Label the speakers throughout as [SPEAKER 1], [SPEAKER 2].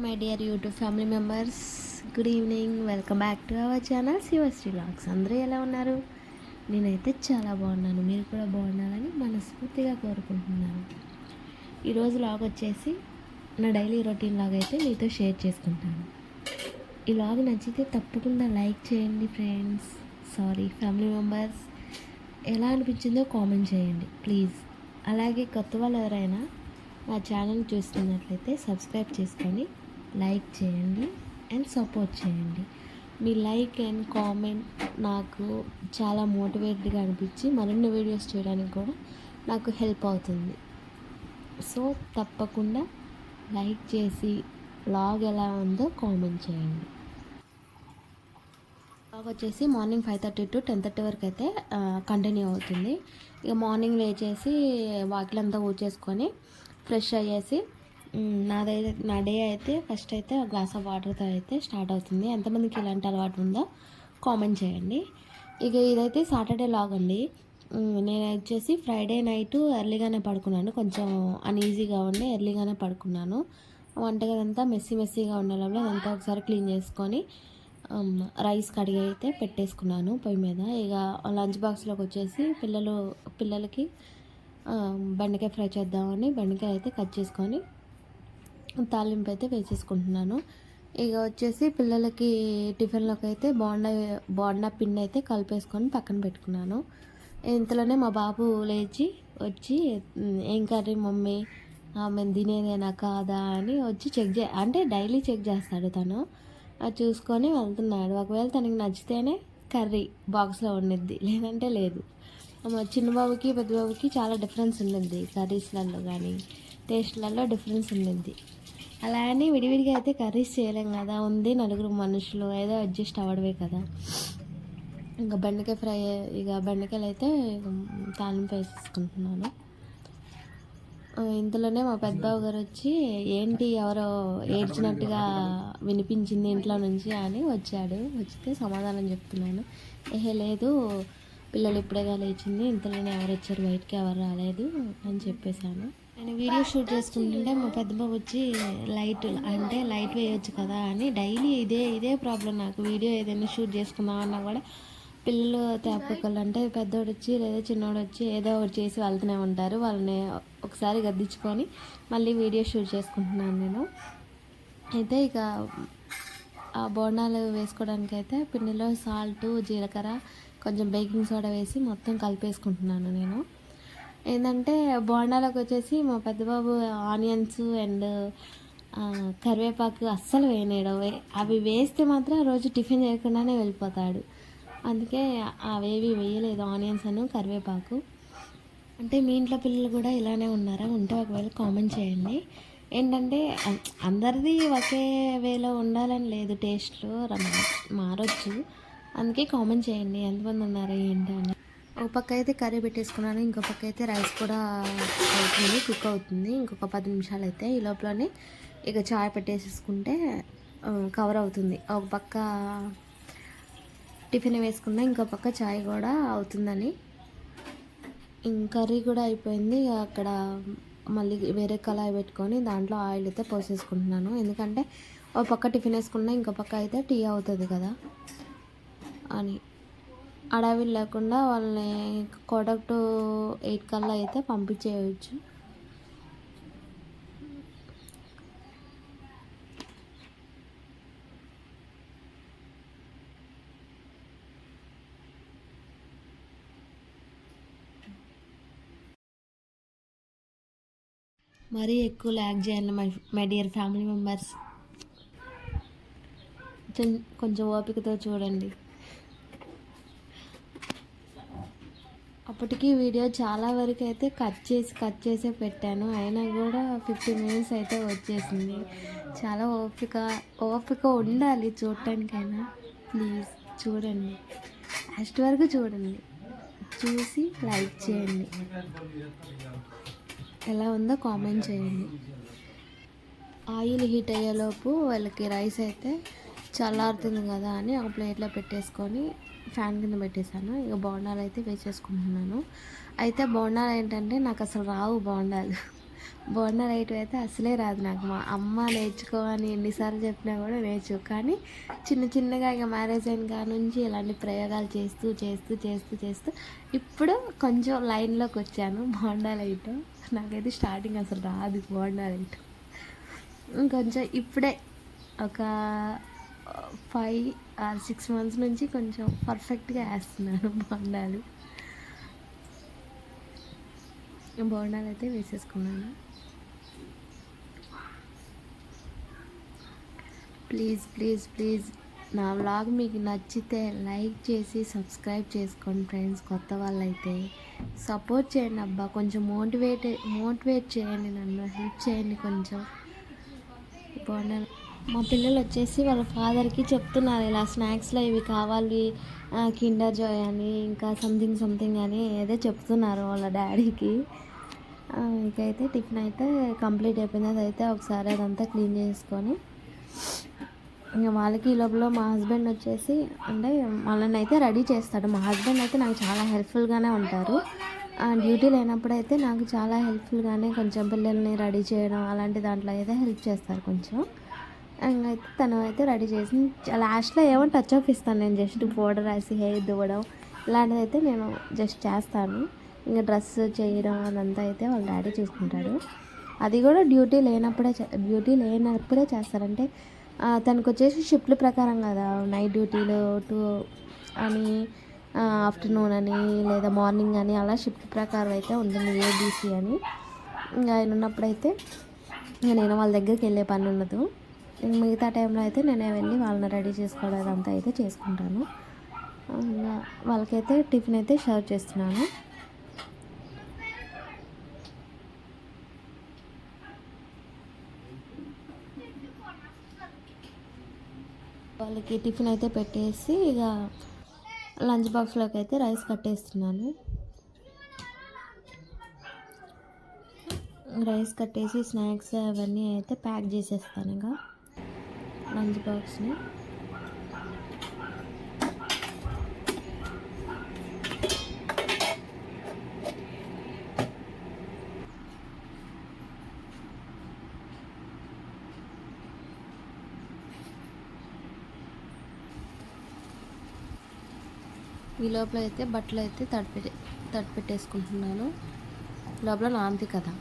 [SPEAKER 1] My dear YouTube family members good evening welcome back to our channel Shivasri vlogs అందరూ ఎలా ఉన్నారు? నేనైతే చాలా బాగున్నాను. మీరు కూడా బాగున్నారని మనస్ఫూర్తిగా కోరుకుంటున్నాను. ఈరోజు లాగ్ వచ్చేసి నా డైలీ రొటీన్ లాగ్ అయితే మీతో షేర్ చేసుకుంటాను. ఈ లాగ్ నచ్చితే తప్పకుండా లైక్ చేయండి ఫ్రెండ్స్ సారీ ఫ్యామిలీ మెంబర్స్ ఎలా అనిపించిందో కామెంట్ చేయండి ప్లీజ్ అలాగే కొత్త వాళ్ళు ఎవరైనా నా ఛానల్ చూస్తున్నట్లయితే సబ్స్క్రైబ్ చేసుకొని లైక్ చేయండి అండ్ సపోర్ట్ చేయండి. మీ లైక్ అండ్ కామెంట్ నాకు చాలా మోటివేట్గా అనిపించి మరిన్ని వీడియోస్ చేయడానికి కూడా నాకు హెల్ప్ అవుతుంది. సో తప్పకుండా లైక్ చేసి లాగ్ ఎలా ఉందో కామెంట్ చేయండి. లాగ్ వచ్చేసి morning five thirty to ten thirty వరకు అయితే కంటిన్యూ అవుతుంది. ఇక మార్నింగ్ లేచేసి వాకిలంతా ఊడ్చేసుకొని ఫ్రెష్ అయ్యేసి నాదైతే నా డే అయితే ఫస్ట్ అయితే గ్లాస్ ఆఫ్ వాటర్తో అయితే స్టార్ట్ అవుతుంది. ఎంతమందికి ఇలాంటి అలవాటు ఉందో కామెంట్ చేయండి. ఇక ఇదైతే సాటర్డే లాగ్ అండి. నేను వచ్చేసి ఫ్రైడే నైట్ ఎర్లీగానే పడుకున్నాను. కొంచెం అన్ఈజీగా ఉండి ఎర్లీగానే పడుకున్నాను. వంటగదంతా మెస్సీ మెస్సీగా ఉండడం లోపల అదంతా ఒకసారి క్లీన్ చేసుకొని రైస్ కడిగి అయితే పెట్టేసుకున్నాను పొయ్యి మీద. ఇక లంచ్ బాక్స్లోకి వచ్చేసి పిల్లలు పిల్లలకి బెండకాయ ఫ్రై చేద్దామని బెండకాయ అయితే కట్ చేసుకొని తాలింపు అయితే వేసేసుకుంటున్నాను. ఇక వచ్చేసి పిల్లలకి టిఫిన్లోకి అయితే బోండా బోండా పిండి అయితే కలిపేసుకొని పక్కన పెట్టుకున్నాను. ఇంతలోనే మా బాబు లేచి వచ్చి ఏం కర్రీ మమ్మీ? మేము తినేదేనా కాదా? అని వచ్చి చెక్ చే అంటే డైలీ చెక్ చేస్తాడు తను. అది చూసుకొని వెళ్తున్నాడు. ఒకవేళ తనకి నచ్చితేనే కర్రీ బాక్స్లో ఉండిద్ది లేదంటే లేదు. మా చిన్న బాబుకి పెద్ద బాబుకి చాలా డిఫరెన్స్ ఉండింది కర్రీస్లలో కానీ టేస్ట్లలో డిఫరెన్స్ ఉండింది అలా అని విడివిడిగా అయితే కర్రీస్ చేయలేం కదా. ఉంది నలుగురు మనుషులు ఏదో అడ్జస్ట్ అవ్వడమే కదా. ఇంకా బెండకాయ ఫ్రై ఇక బెండకాయలు అయితే తాలింపు వేసేసుకుంటున్నాను. ఇంతలోనే మా పెద్దబాబు గారు వచ్చి ఏంటి ఎవరో ఏడ్చినట్టుగా వినిపించింది ఇంట్లో నుంచి అని వచ్చాడు. వచ్చితే సమాధానం చెప్తున్నాను. ఏహే లేదు. పిల్లలు ఇప్పుడేగా లేచింది. ఇంతలోనే ఎవరు వచ్చారు? బయటికి ఎవరు రాలేదు అని చెప్పేశాను. నేను వీడియో షూట్ చేసుకుంటుంటే మా పెద్దబాబు వచ్చి లైట్ అంటే లైట్ వేయొచ్చు కదా అని డైలీ ఇదే ఇదే ప్రాబ్లం నాకు. వీడియో ఏదైనా షూట్ చేసుకుందాం అన్నా కూడా పిల్లలు తేపకలు అంటే పెద్దోడు వచ్చి లేదా చిన్నోడు వచ్చి ఏదో ఒకటి చేసి వెళ్తూనే ఉంటారు. వాళ్ళని ఒకసారి గద్దించుకొని మళ్ళీ వీడియో షూట్ చేసుకుంటున్నాను నేను. అయితే ఇక ఆ బోండాలు వేసుకోవడానికి అయితే పిండిలో సాల్ట్ జీలకర్ర కొంచెం బేకింగ్ సోడా వేసి మొత్తం కలిపేసుకుంటున్నాను నేను. ఏంటంటే బోండాలకు వచ్చేసి మా పెద్దబాబు ఆనియన్స్ అండ్ కరివేపాకు అస్సలు వేయనేయడం. అవి వేస్తే మాత్రం రోజు టిఫిన్ చేయకుండానే వెళ్ళిపోతాడు. అందుకే అవేవి వేయలేదు ఆనియన్స్ అను కరివేపాకు. అంటే మీ ఇంట్లో పిల్లలు కూడా ఇలానే ఉన్నారా? ఉంటే ఒకవేళ కామెంట్ చేయండి. ఏంటంటే అందరిది ఒకే వేలో ఉండాలని లేదు టేస్ట్లో మారొచ్చు. అందుకే కామెంట్ చేయండి. ఎంతమంది ఉన్నారా ఏంటి అని. ఒక పక్క అయితే కర్రీ పెట్టేసుకున్నాను ఇంకో పక్క అయితే రైస్ కూడా అవుతుంది కుక్ అవుతుంది. ఇంకొక పది నిమిషాలు అయితే ఈ లోపలనే ఇక చాయ్ పెట్టేసేసుకుంటే కవర్ అవుతుంది. ఒక పక్క టిఫిన్ వేసుకున్నా ఇంకో పక్క చాయ్ కూడా అవుతుందని. ఇంకా కర్రీ కూడా అయిపోయింది. ఇక అక్కడ మళ్ళీ వేరే కళాయి పెట్టుకొని దాంట్లో ఆయిల్ అయితే పోసేసుకుంటున్నాను. ఎందుకంటే ఒక పక్క టిఫిన్ వేసుకున్నా ఇంకో పక్క అయితే టీ అవుతుంది కదా అని. అడవి లేకుండా వాళ్ళని కోటక్ టు ఎయిట్ కల్లా అయితే పంపించేయచ్చు. మరీ ఎక్కువ ల్యాక్ చేయండి my my dear family members. కొంచెం కొంచెం ఓపికతో చూడండి. అప్పటికి వీడియో చాలా వరకు అయితే కట్ చేసి కట్ చేసే పెట్టాను. అయినా కూడా ఫిఫ్టీ మినిట్స్ అయితే వచ్చేసింది. చాలా ఓపిక ఓపిక ఉండాలి చూడటానికైనా. ప్లీజ్ చూడండి. లాస్ట్ వరకు చూడండి. చూసి లైక్ చేయండి. ఎలా ఉందో కామెంట్ చేయండి. ఆయిల్ హీట్ అయ్యేలోపు వాళ్ళకి రైస్ అయితే చల్లారుతుంది కదా అని ఒక ప్లేట్లో పెట్టేసుకొని ఫ్యాన్ కింద పెట్టేశాను. ఇక బోండాలు అయితే వేసేసుకుంటున్నాను. అయితే బోండాలు ఏంటంటే నాకు అసలు రావు బోండాలు. బోండా రైట్ అయితే అసలే రాదు నాకు. మా అమ్మ నేర్చుకో అని ఎన్నిసార్లు చెప్పినా కూడా నేర్చు. కానీ చిన్న చిన్నగా ఇక మ్యారేజ్ అయిన కాడ నుంచి ఇలాంటి ప్రయోగాలు చేస్తూ చేస్తూ చేస్తూ చేస్తూ ఇప్పుడు కొంచెం లైన్లోకి వచ్చాను బోండా లైట్ నాకైతే స్టార్టింగ్ అసలు రాదు బోండా లైట్ ఇంకొంచెం ఇప్పుడే ఒక ఫైవ్ ఆర్ సిక్స్ మంత్స్ నుంచి కొంచెం పర్ఫెక్ట్గా వేస్తున్నాను బోండాలు. బోండాలు అయితే వేసేసుకున్నాను. ప్లీజ్ ప్లీజ్ ప్లీజ్ నా వ్లాగ్ మీకు నచ్చితే లైక్ చేసి సబ్స్క్రైబ్ చేసుకోండి ఫ్రెండ్స్ కొత్త వాళ్ళైతే సపోర్ట్ చేయండి అబ్బా. కొంచెం మోటివేట్ మోటివేట్ చేయండి నన్ను. హెల్ప్ చేయండి కొంచెం. బోండాలు మా పిల్లలు వచ్చేసి వాళ్ళ ఫాదర్కి చెప్తున్నారు ఇలా స్నాక్స్లో ఇవి కావాలి కిండర్ జాయ్ అని ఇంకా సంథింగ్ సంథింగ్ అని ఏదో చెప్తున్నారు వాళ్ళ డాడీకి. ఇంకైతే టిఫిన్ అయితే కంప్లీట్ అయిపోయింది. అదైతే ఒకసారి అదంతా క్లీన్ చేసుకొని ఇంకా వాళ్ళకి ఈ లోపల మా హస్బెండ్ వచ్చేసి అంటే వాళ్ళని అయితే రెడీ చేస్తాడు. మా హస్బెండ్ అయితే నాకు చాలా హెల్ప్ఫుల్గానే ఉంటారు. డ్యూటీ లేనప్పుడైతే నాకు చాలా హెల్ప్ఫుల్గానే కొంచెం పిల్లల్ని రెడీ చేయడం అలాంటి దాంట్లో అయితే హెల్ప్ చేస్తారు కొంచెం. అయితే తను అయితే రెడీ చేసి లాస్ట్లో ఏమో టచ్ అప్ ఇస్తాను నేను జస్ట్ బోర్డర్ రాసి హెయిర్ దువ్వడం ఇలాంటిది అయితే నేను జస్ట్ చేస్తాను. ఇంకా డ్రెస్ చేయడం అదంతా అయితే వాళ్ళ డాడీ చూసుకుంటాడు. అది కూడా డ్యూటీ లేనప్పుడే డ్యూటీ లేనప్పుడే చేస్తారంటే తనకు వచ్చేసి షిఫ్ట్ల ప్రకారం కదా నైట్ డ్యూటీలో టూ అని ఆఫ్టర్నూన్ అని లేదా మార్నింగ్ అని అలా షిఫ్ట్ ప్రకారం అయితే ఉంటుంది ఏబీసీ అని. ఇంకా ఆయన ఉన్నప్పుడైతే నేను వాళ్ళ దగ్గరికి వెళ్ళే పని ఉండదు మిగతా టైంలో అయితే నేనే వెళ్ళి వాళ్ళని రెడీ చేసుకోవడం అదంతా అయితే చేసుకుంటాను. వాళ్ళకైతే టిఫిన్ అయితే సర్వ్ చేస్తున్నాను. వాళ్ళకి టిఫిన్ అయితే పెట్టేసి ఇక లంచ్ బాక్స్లోకి అయితే రైస్ కట్టేస్తున్నాను. రైస్ కట్టేసి స్నాక్స్ అవన్నీ అయితే ప్యాక్ చేసేస్తాను ఇక. లంచ్ బాక్స్ని. ఈ లోపల అయితే బట్టలు అయితే తడిపెట్టి తడిపెట్టేసుకుంటున్నాను. లోపల నాంది కదా.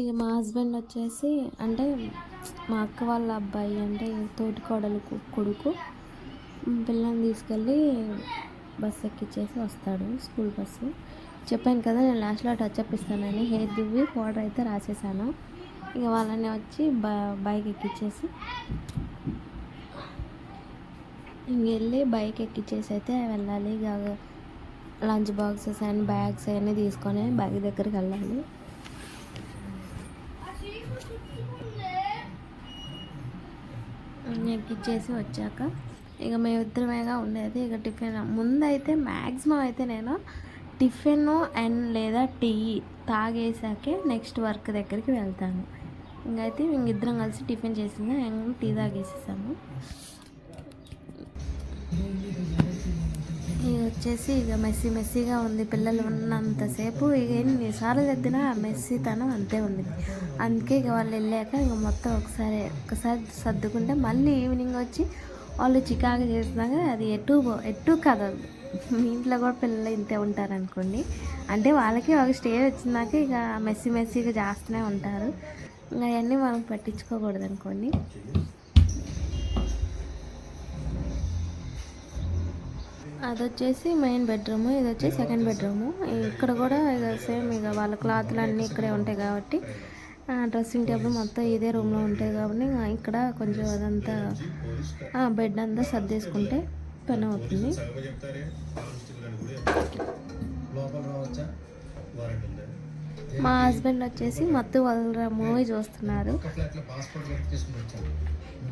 [SPEAKER 1] ఇక మా హస్బెండ్ వచ్చేసి అంటే మా అక్క వాళ్ళ అబ్బాయి అంటే తోటి కోడలు కొడుకు పిల్లల్ని తీసుకెళ్ళి బస్ ఎక్కిచ్చేసి వస్తాడు స్కూల్ బస్సు. చెప్పాను కదా నేను లాస్ట్లో టచ్ అప్ ఇస్తానని హెయిర్ దువ్వి పౌడర్ అయితే రాసేసాను. ఇక వాళ్ళని వచ్చి బైక్ ఎక్కిచ్చేసి ఇంకెళ్ళి బైక్ ఎక్కిచ్చేసి అయితే వెళ్ళాలి. ఇక లంచ్ బాక్సెస్ అండ్ బ్యాగ్స్ అవన్నీ తీసుకొని బైక్ దగ్గరికి వెళ్ళాలి. ఎక్కిచ్చేసి వచ్చాక ఇక మేమిద్దరమేగా ఉండేది. ఇక టిఫిన్ ముందైతే మ్యాక్సిమం అయితే నేను టిఫిన్ అండ్ లేదా టీ తాగేసాకే నెక్స్ట్ వర్క్ దగ్గరికి వెళ్తాను. ఇంకైతే ఇంకిద్దరం కలిసి టిఫిన్ చేసింది. టీ తాగేసేసాము ఇక వచ్చేసి ఇక మెస్సీ మెస్సీగా ఉంది. పిల్లలు ఉన్నంతసేపు ఇక ఎన్నిసార్లు తగ్గినా ఆ మెస్సీతనం అంతే ఉంది. అందుకే ఇక వాళ్ళు వెళ్ళాక ఇక మొత్తం ఒకసారి ఒకసారి సర్దుకుంటే మళ్ళీ ఈవినింగ్ వచ్చి వాళ్ళు చికాకు చేసినాక అది ఎటు ఎటు కదదు మీ ఇంట్లో కూడా పిల్లలు ఇంతే ఉంటారు అనుకోండి అంటే వాళ్ళకి ఒక స్టేజ్ వచ్చినాక ఇక మెస్సీ మెస్సీగా చేస్తూనే ఉంటారు. ఇంకా అవన్నీ మనం పట్టించుకోకూడదు అనుకోండి అది వచ్చేసి మెయిన్ బెడ్రూమ్ ఇది వచ్చి సెకండ్ బెడ్రూము ఇక్కడ కూడా ఇక సేమ్ ఇక వాళ్ళ క్లాత్లు అన్నీ ఇక్కడే ఉంటాయి కాబట్టి డ్రెస్సింగ్ టేబుల్ మొత్తం ఇదే రూమ్లో ఉంటాయి కాబట్టి ఇక్కడ కొంచెం అదంతా బెడ్ అంతా సర్దేసుకుంటే పని అవుతుంది. మా హస్బెండ్ వచ్చేసి మత్తు వాళ్ళ మూవీ చూస్తున్నారు.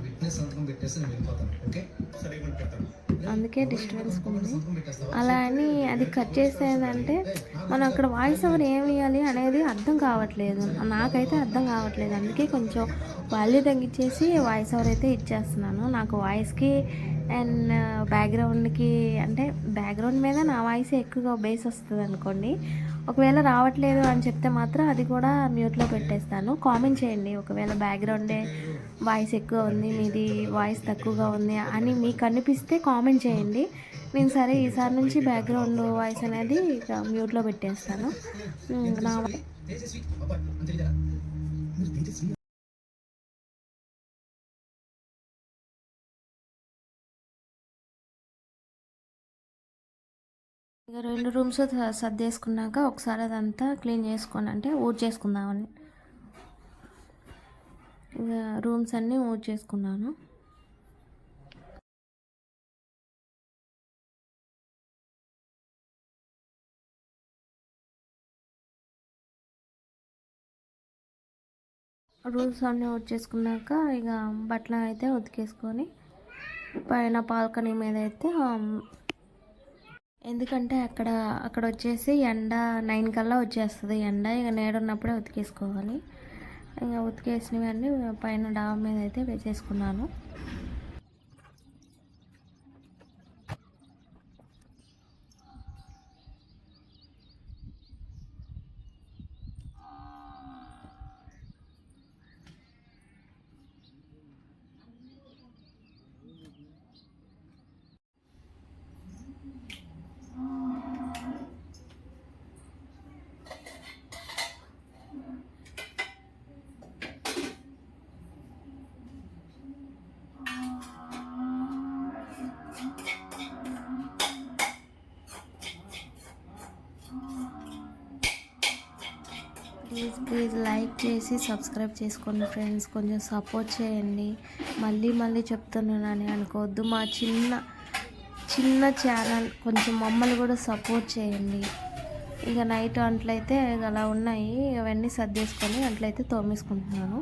[SPEAKER 2] విట్నెస్ సంతకం పెట్టేసి నేను వెళ్ళిపోతాను ఓకే?
[SPEAKER 3] సరే ఇవ్వండి పెడతాను.
[SPEAKER 1] అందుకే డిస్టర్బెన్స్ ఉంది అలా అని అది కట్ చేసేదంటే మనం అక్కడ వాయిస్ ఓవర్ ఏమి ఇవ్వాలి అనేది అర్థం కావట్లేదు. నాకైతే అర్థం కావట్లేదు. అందుకే కొంచెం వాల్యూ తగ్గించేసి వాయిస్ ఓవర్ అయితే ఇచ్చేస్తున్నాను. నాకు వాయిస్కి అండ్ బ్యాక్గ్రౌండ్కి అంటే బ్యాక్గ్రౌండ్ మీద నా వాయిస్ ఎక్కువగా బేస్ వస్తుంది అనుకోండి ఒకవేళ రావట్లేదు అని చెప్తే మాత్రం అది కూడా మ్యూట్లో పెట్టేస్తాను. కామెంట్ చేయండి. ఒకవేళ బ్యాక్గ్రౌండే వాయిస్ ఎక్కువ ఉంది మీది వాయిస్ తక్కువగా ఉంది అని మీకు అనిపిస్తే కామెంట్ చేయండి. నేను సరే ఈసారి నుంచి బ్యాక్గ్రౌండ్ వాయిస్ అనేది మ్యూట్లో పెట్టేస్తాను. నా ఇక రెండు రూమ్స్ సర్దేసుకున్నాక ఒకసారి అదంతా క్లీన్ చేసుకొని అంటే ఊడ్ చేసుకుందామని. ఇక రూమ్స్ అన్నీ ఊడ్ చేసుకున్నాను. రూమ్స్ అన్నీ ఉతికేసుకున్నాక ఇక బట్టలు అయితే ఉతికేసుకొని పైన బాల్కనీ మీద అయితే ఎందుకంటే అక్కడ అక్కడ వచ్చేసి ఎండ నైన్ కల్లా వచ్చేస్తుంది ఎండ. ఇక నేడున్నప్పుడే ఉతికేసుకోవాలి. ఇంకా ఉతికేసినవన్నీ పైన డాబా మీద అయితే వేసేసుకున్నాను. ప్లీజ్ ప్లీజ్ లైక్ చేసి సబ్స్క్రైబ్ చేసుకోండి ఫ్రెండ్స్ కొంచెం సపోర్ట్ చేయండి. మళ్ళీ మళ్ళీ చెప్తున్నానని అనుకోవద్దు. మా చిన్న చిన్న ఛానల్ కొంచెం మమ్మల్ని కూడా సపోర్ట్ చేయండి. ఇక నైట్ అంట్లయితే ఇక అలా ఉన్నాయి. అవన్నీ సర్దేసుకొని అంట్లయితే తోమేసుకుంటున్నాను.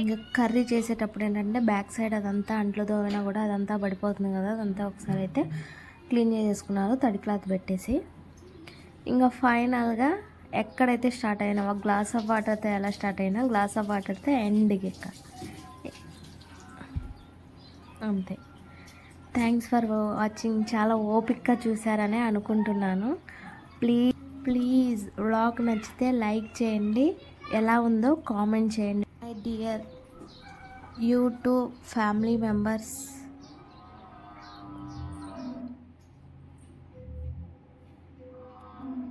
[SPEAKER 1] ఇంకా కర్రీ చేసేటప్పుడు ఏంటంటే బ్యాక్ సైడ్ అదంతా అంట్లో దోవినా కూడా అదంతా పడిపోతుంది కదా అదంతా ఒకసారి అయితే క్లీన్ చేసేసుకున్నారు తడి క్లాత్ పెట్టేసి. ఇంకా ఫైనల్గా ఎక్కడైతే స్టార్ట్ అయినా ఒక గ్లాస్ ఆఫ్ వాటర్తో ఎలా స్టార్ట్ అయినా గ్లాస్ ఆఫ్ వాటర్తో ఎండ్కి ఎక్క. అంతే. థ్యాంక్స్ ఫర్ వాచింగ్ చాలా ఓపిక్గా చూసారనే అనుకుంటున్నాను. ప్లీజ్ ప్లీజ్ వ్లాగ్ నచ్చితే లైక్ చేయండి. ఎలా ఉందో కామెంట్ చేయండి. Dear YouTube family members